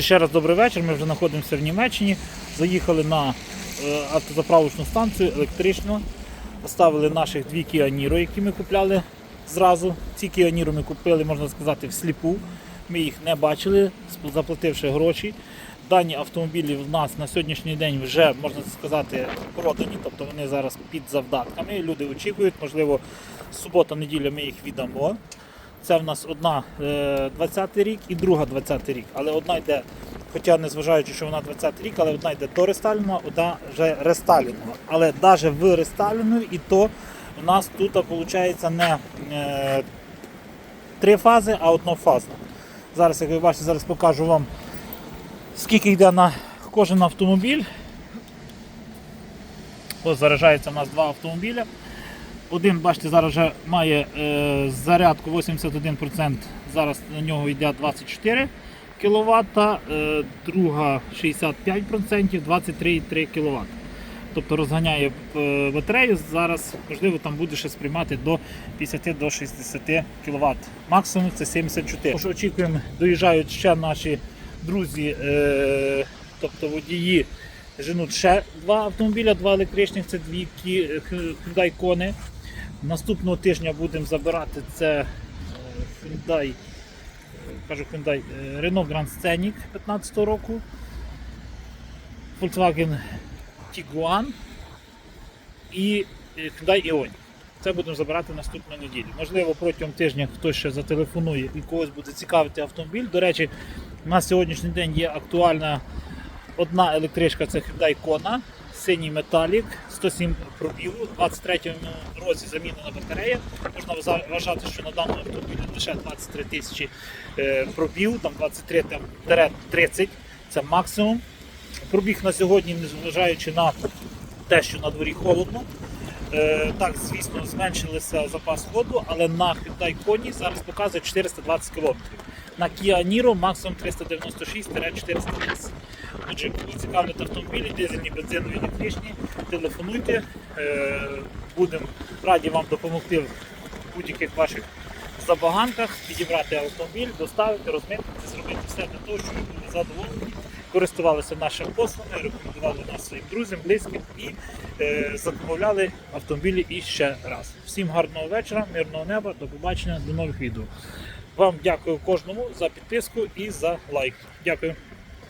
Ще раз добрий вечір. Ми вже знаходимося в Німеччині. Заїхали на е, автозаправочну станцію електричну. Поставили наших дві Kia Niro, які ми купляли зразу. Ці Kia Niro ми купили, можна сказати, всліпу. Ми їх не бачили, заплативши гроші. Дані автомобілі в нас на сьогоднішній день вже, можна сказати, продані, тобто вони зараз під завдатками. Люди очікують, можливо, субота-неділя ми їх віддамо. Це в нас одна е, 20 рік і друга 20 рік. Але одна йде, хоча незважаючи, що вона 20 рік, але одна йде до рестайлінгу, одна вже рестайлінгова. Але навіть в рестайлінгу і то в нас тут виходить не е, три фази, а однофазна. Зараз, як ви бачите, зараз покажу вам, скільки йде на кожен автомобіль. Ось заряджається у нас два автомобіля. Один, бачите, зараз вже має е, зарядку 81%, зараз на нього йде 24 кВт, е, друга 65%, 23,3 кВт. Тобто розганяє е, батарею, зараз можливо там буде ще сприймати до 50 до 60 кВт. Максимум це 74. Тож очікуємо, доїжджають ще наші друзі, е, тобто водії. Женуть ще два автомобіля, два електричних, це дві Кі- Hyundai Kona. Наступного тижня будемо забирати це е, Hyundai, е, кажу Hyundai, е, Renault Grand Scenic 15 року, Volkswagen Tiguan і Hyundai Ioniq. Це будемо забирати наступної неділі. Можливо, протягом тижня хтось ще зателефонує і когось буде цікавити автомобіль. До речі, на сьогоднішній день є актуальна одна електричка це Hyundai Kona, синій металік, 107 пробігу, у 23-му році замінена батарея. Можна вважати, що на даному автомобілі лише 23 тисячі е, пробігу, там 23-30 це максимум. Пробіг на сьогодні, незважаючи на те, що на дворі холодно. Е, так, звісно, зменшилися запас ходу, але на Hyundai Kona зараз показує 420 км. На Kia Niro максимум 396-410. Отже, цікавлять автомобілі, дизельні, бензинові, електричні, телефонуйте. Е, Будемо раді вам допомогти в будь-яких ваших забаганках, підібрати автомобіль, доставити, розмитнити, зробити все для того, щоб ви були задоволені, користувалися нашими послугами, рекомендували нас своїм друзям, близьким і е, замовляли автомобілі і ще раз. Всім гарного вечора, мирного неба, до побачення, до нових відео. Вам дякую кожному за підписку і за лайк. Дякую.